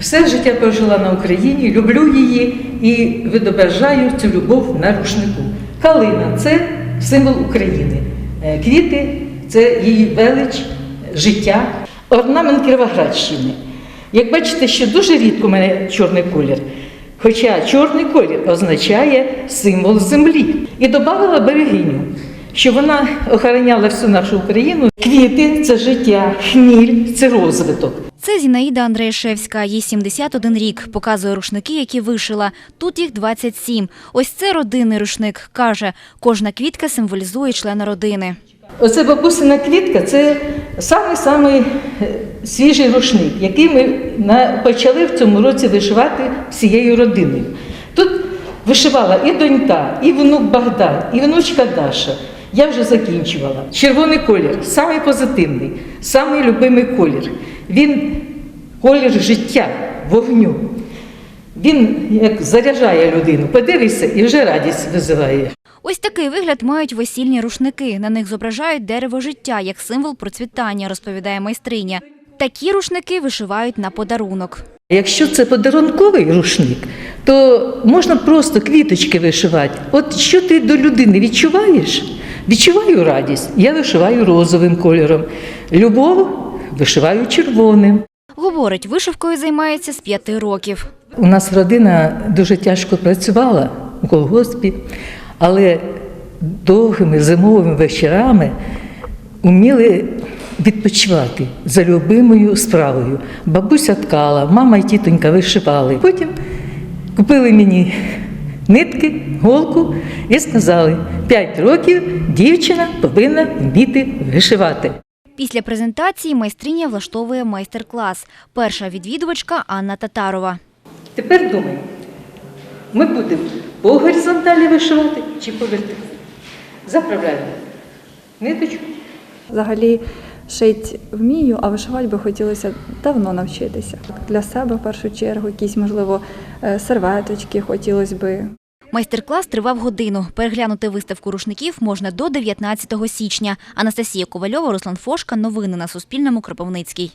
Все життя прожила на Україні, люблю її і відображаю цю любов на рушнику. Калина це символ України. Е, Квіти це її велич, життя. Орнамент Кіровоградщини. Як бачите, що дуже рідко в мене чорний колір. Хоча чорний колір означає символ землі. І додала берегиню, що вона охороняла всю нашу Україну. Квіти це життя, хміль це розвиток. Це Зінаїда Андреєшевська, їй 71 рік. Показує рушники, які вишила. Тут їх 27. Ось це родинний рушник. Каже, кожна квітка символізує члена родини. Оце бабусина квітка це самий-самий е, свіжий рушник, який ми почали в цьому році вишивати всією родиною. Тут вишивала і донька, і внук Богдан, і внучка Даша. Я вже закінчувала. Червоний колір самий позитивний, самий любимий колір. Він колір життя, вогню. Він як заряджає людину. Подивися і вже радість визиває. Ось такий вигляд мають весільні рушники. На них зображають дерево життя як символ процвітання, розповідає майстриня. Такі рушники вишивають на подарунок. Якщо це подарунковий рушник, то можна просто квіточки вишивати. От що ти до людини відчуваєш? Відчуваю радість. Я вишиваю розовим кольором. Любов вишиваю червоним. Говорить, вишивкою займається з п'яти років. У нас родина дуже тяжко працювала у колгоспі, але довгими зимовими вечорами вміли відпочивати за любимою справою. Бабуся ткала, мама і тітонька вишивали. Потім купили мені нитки, голку і сказали, 5 років дівчина повинна вміти вишивати. Після презентації майстриня влаштовує майстер-клас. Перша відвідувачка Анна Татарова. Тепер думай, ми будемо по горизонталі вишивати чи по вертикалі. Заправляємо ниточку. Взагалі шить вмію, а вишивати би хотілося давно навчитися. Для себе в першу чергу, якісь, можливо, е, серветочки хотілося би. Майстер-клас тривав годину. Переглянути виставку рушників можна до 19 січня. Анастасія Ковальова, Руслан Фошка. Новини на Суспільному. Кропивницький.